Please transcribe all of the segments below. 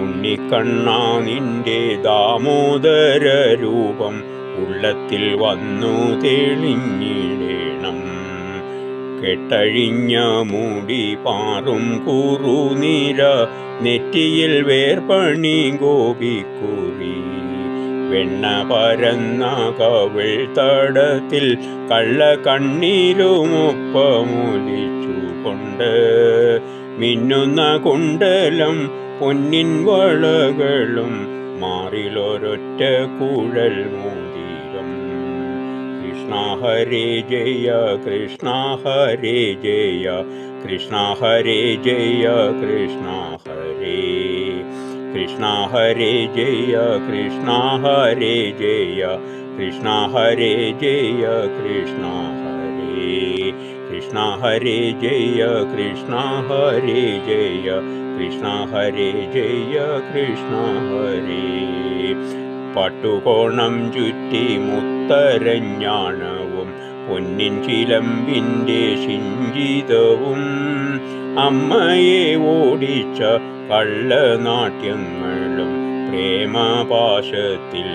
ഉണ്ണിക്കണ്ണാ നിന്റെ ദാമോദര രൂപം ഉള്ളത്തിൽ വന്നു തെളിഞ്ഞിടേണം കെട്ടഴിഞ്ഞ മൂടി പാറും കുറുനീര നെറ്റിയിൽ വേർപണി ഗോപിക്കുറി വെണ്ണ പരന്ന കവിൾ തടത്തിൽ കള്ള കൊണ്ട് മിന്നുന്ന കുണ്ടലം பொன்னின் வளகளும் मारिल ஒரற்ற கூடல் மூதியும் கிருஷ்ணா ஹரே ஜெய கிருஷ்ணா ஹரே ஜெய கிருஷ்ணா ஹரே ஜெய கிருஷ்ணா ஹரே கிருஷ்ணா ஹரே ஜெய கிருஷ்ணா ஹரே ஜெய கிருஷ்ணா ஹரே ஜெய கிருஷ்ணா ஹரே കൃഷ്ണ ഹരേ ജയ കൃഷ്ണ ഹരേ ജയ കൃഷ്ണ ഹരേ ജയ കൃഷ്ണ ഹരേ പട്ടുകോണം ചുറ്റി മുത്തരഞ്ഞാണവും പൊന്നിൻ ചിലമ്പിൻ്റെ ശിഞ്ചിതവും അമ്മയെ ഓടിച്ച കള്ളനാട്യങ്ങളും പ്രേമപാശത്തിൽ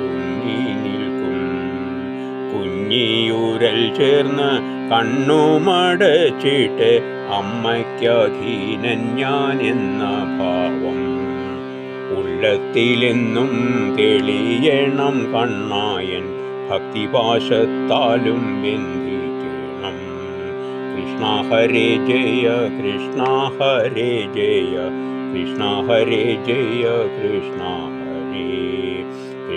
തുങ്ങി നിൽക്കും കുഞ്ഞി കുരൽ ചേർന്ന് കണ്ണുമടച്ചിട്ട് അമ്മയ്ക്കധീനൻ ഞാൻ എന്ന ഭാവം ഉള്ളത്തിലെന്നും തെളിയണം കണ്ണായൻ ഭക്തിപാശത്താലും ബന്ധിക്കണം കൃഷ്ണ ഹരേ ജയ കൃഷ്ണ ഹരേ ജയ കൃഷ്ണ ഹരേ ജയ കൃഷ്ണ ഹരേ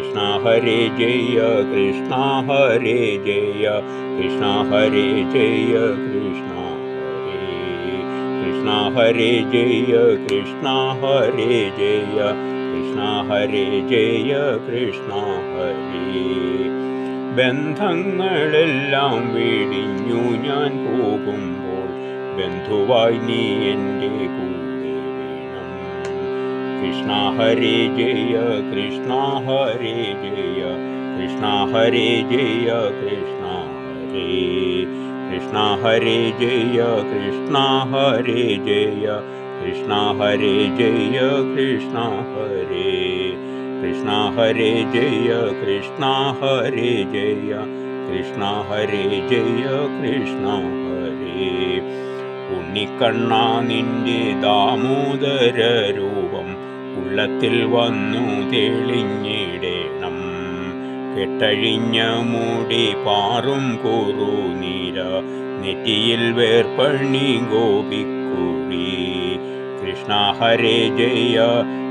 कृष्ण हरे जय कृष्ण हरे जय कृष्ण हरे जय कृष्ण हरे कृष्ण हरे जय कृष्ण हरे जय कृष्ण हरे जय कृष्ण हरे बन्धे वेडिन् बन्धुवी ए कृष्णा हरे जय कृष्णा हरे जय कृष्णा हरे जय कृष्णा हरे कृष्णा हरे जय कृष्णा हरे जय कृष्णा हरे जय कृष्णा हरे कृष्णा हरे जय कृष्णा हरे जय कृष्णा हरे जय कृष्णा हरे पुण्यकर्णानिन्दे दामोदर വെള്ളത്തിൽ വന്നു തെളിഞ്ഞിടണം കെട്ടഴിഞ്ഞ മൂടി പാറും കൂറുനീര നെറ്റിയിൽ വേർപ്പണി ഗോപിക്കുറി കൃഷ്ണ ഹരേ ജയ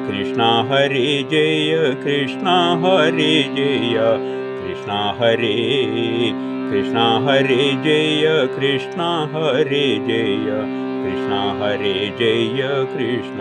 കൃഷ്ണ ഹരേ ജയ കൃഷ്ണ ഹരേ ജയ കൃഷ്ണ ഹരേ കൃഷ്ണ ഹരേ ജയ കൃഷ്ണ ഹരേ ജയ കൃഷ്ണ ഹരേ ജയ കൃഷ്ണ